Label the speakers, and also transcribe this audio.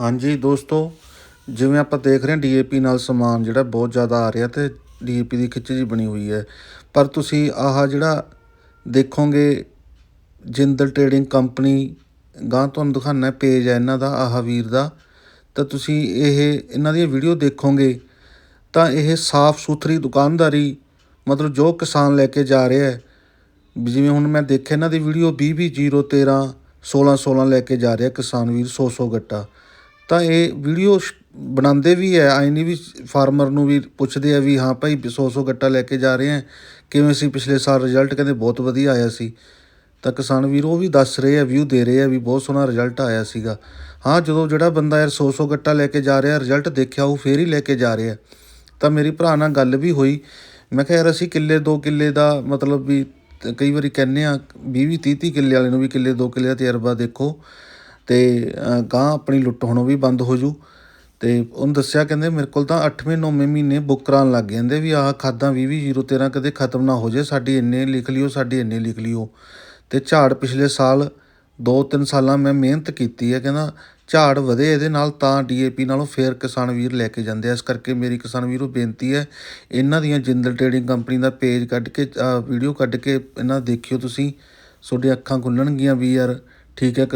Speaker 1: ਹਾਂਜੀ ਦੋਸਤੋ, ਜਿਵੇਂ ਆਪਾਂ ਦੇਖ ਰਹੇ ਹਾਂ ਡੀਏਪੀ ਨਾਲ ਸਮਾਨ ਜਿਹੜਾ ਬਹੁਤ ਜ਼ਿਆਦਾ ਆ ਰਿਹਾ ਤੇ ਡੀਏਪੀ ਦੀ ਖਿੱਚ ਜੀ ਬਣੀ ਹੋਈ ਹੈ। ਪਰ ਤੁਸੀਂ ਆਹ ਜਿਹੜਾ ਦੇਖੋਗੇ, ਜਿੰਦਲ ਟ੍ਰੇਡਿੰਗ ਕੰਪਨੀ ਗਾਂ ਤੁਹਾਨੂੰ ਦਿਖਾਉਣਾ ਪੇਜ ਹੈ ਇਹਨਾਂ ਦਾ, ਆਹ ਵੀਰ ਦਾ। ਤਾਂ ਤੁਸੀਂ ਇਹ, ਇਹਨਾਂ ਦੀ ਵੀਡੀਓ ਦੇਖੋਗੇ, ਤਾਂ ਇਹ ਸਾਫ਼ ਸੁਥਰੀ ਦੁਕਾਨਦਾਰੀ, ਮਤਲਬ ਜੋ ਕਿਸਾਨ ਲੈ ਕੇ ਜਾ ਰਿਹਾ ਹੈ ਜਿਵੇਂ ਹੁਣ ਮੈਂ ਦੇਖਿਆ ਇਹਨਾਂ ਦੀ ਵੀਡੀਓ 20 ਵੀਹ, ਜੀਰੋ 13 16 16 ਲੈ ਕੇ ਜਾ ਰਿਹਾ ਕਿਸਾਨ ਵੀਰ 100 100 ਗੱਟਾ। ਤਾਂ ਇਹ ਵੀਡੀਓ ਬਣਾਉਂਦੇ ਵੀ ਹੈ। ਆਈ ਨਹੀਂ ਵੀ ਫਾਰਮਰ ਨੂੰ ਵੀ ਪੁੱਛਦੇ ਆ ਵੀ ਹਾਂ ਭਾਈ 100 100 ਗੱਟਾ ਲੈ ਕੇ ਜਾ ਰਹੇ ਆ ਕਿਵੇਂ ਸੀ ਪਿਛਲੇ ਸਾਲ ਰਿਜ਼ਲਟ ਕਹਿੰਦੇ ਬਹੁਤ ਵਧੀਆ ਆਇਆ ਸੀ। ਤਾਂ ਕਿਸਾਨ ਵੀਰ ਉਹ ਵੀ ਦੱਸ ਰਹੇ ਆ ਵਿਊ ਦੇ ਰਹੇ ਆ ਵੀ ਬਹੁਤ ਸੋਹਣਾ ਰਿਜ਼ਲਟ ਆਇਆ ਸੀਗਾ। ਹਾਂ, ਜਦੋਂ ਜਿਹੜਾ ਬੰਦਾ ਯਾਰ 100 100 ਗੱਟਾ ਲੈ ਕੇ ਜਾ ਰਿਹਾ ਰਿਜ਼ਲਟ ਦੇਖਿਆ, ਉਹ ਫੇਰ ਹੀ ਲੈ ਕੇ ਜਾ ਰਿਹਾ। ਤਾਂ ਮੇਰੀ ਭਰਾ ਨਾਲ ਗੱਲ ਵੀ ਹੋਈ। ਮੈਂ ਕਿਹਾ ਯਾਰ ਅਸੀਂ ਕਿੱਲੇ 2 ਕਿੱਲੇ ਦਾ ਮਤਲਬ ਵੀ ਕਈ ਵਾਰੀ ਕਹਿੰਦੇ ਆ 20 20 30 30 ਕਿੱਲੇ ਵਾਲੇ ਨੂੰ ਵੀ ਕਿੱਲੇ 2 ਕਿੱਲੇ ਦਾ ਤਜਰਬਾ ਦੇਖੋ। ਅਤੇ ਅ, ਆਪਣੀ ਲੁੱਟ ਹੋਣੋਂ ਵੀ ਬੰਦ ਹੋ ਜੂ। ਤੇ ਉਹਨੂੰ ਦੱਸਿਆ ਕਹਿੰਦੇ ਮੇਰੇ ਕੋਲ ਤਾਂ 8ਵੇਂ 9ਵੇਂ ਮਹੀਨੇ ਬੁੱਕ ਕਰਾਉਣ ਲੱਗ ਜਾਂਦੇ ਵੀ ਆਹ ਖਾਦਾਂ 20 20 013 ਕਦੇ ਖਤਮ ਨਾ ਹੋ ਜੇ ਸਾਡੀ ਇੰਨੇ ਲਿਖ ਲਿਓ ਸਾਡੀ ਇੰਨੇ ਲਿਖ ਲਿਓ। ਅਤੇ ਝਾੜ ਪਿਛਲੇ ਸਾਲ 2-3 ਸਾਲਾਂ ਮੈਂ ਮਿਹਨਤ ਕੀਤੀ ਹੈ ਕਹਿੰਦਾ ਝਾੜ ਵਧੇ ਇਹਦੇ ਨਾਲ ਤਾਂ ਡੀ ਏ ਪੀ ਨਾਲੋਂ ਫੇਰ ਕਿਸਾਨ ਵੀਰ ਲੈ ਕੇ ਜਾਂਦੇ ਆ। ਇਸ ਕਰਕੇ ਮੇਰੀ ਕਿਸਾਨ ਵੀਰੋ ਬੇਨਤੀ ਹੈ ਇਹਨਾਂ ਦੀਆਂ ਜਿੰਦਲ ਟ੍ਰੇਡਿੰਗ ਕੰਪਨੀ ਦਾ ਪੇਜ ਕੱਢ ਕੇ ਵੀਡੀਓ ਕੱਢ ਕੇ ਇਹਨਾਂ ਦੇਖਿਓ ਤੁਸੀਂ। ਤੁਹਾਡੀਆਂ ਅੱਖਾਂ ਖੁੱਲਣਗੀਆਂ ਵੀ ਯਾਰ ਠੀਕ ਹੈ ਕਿਸ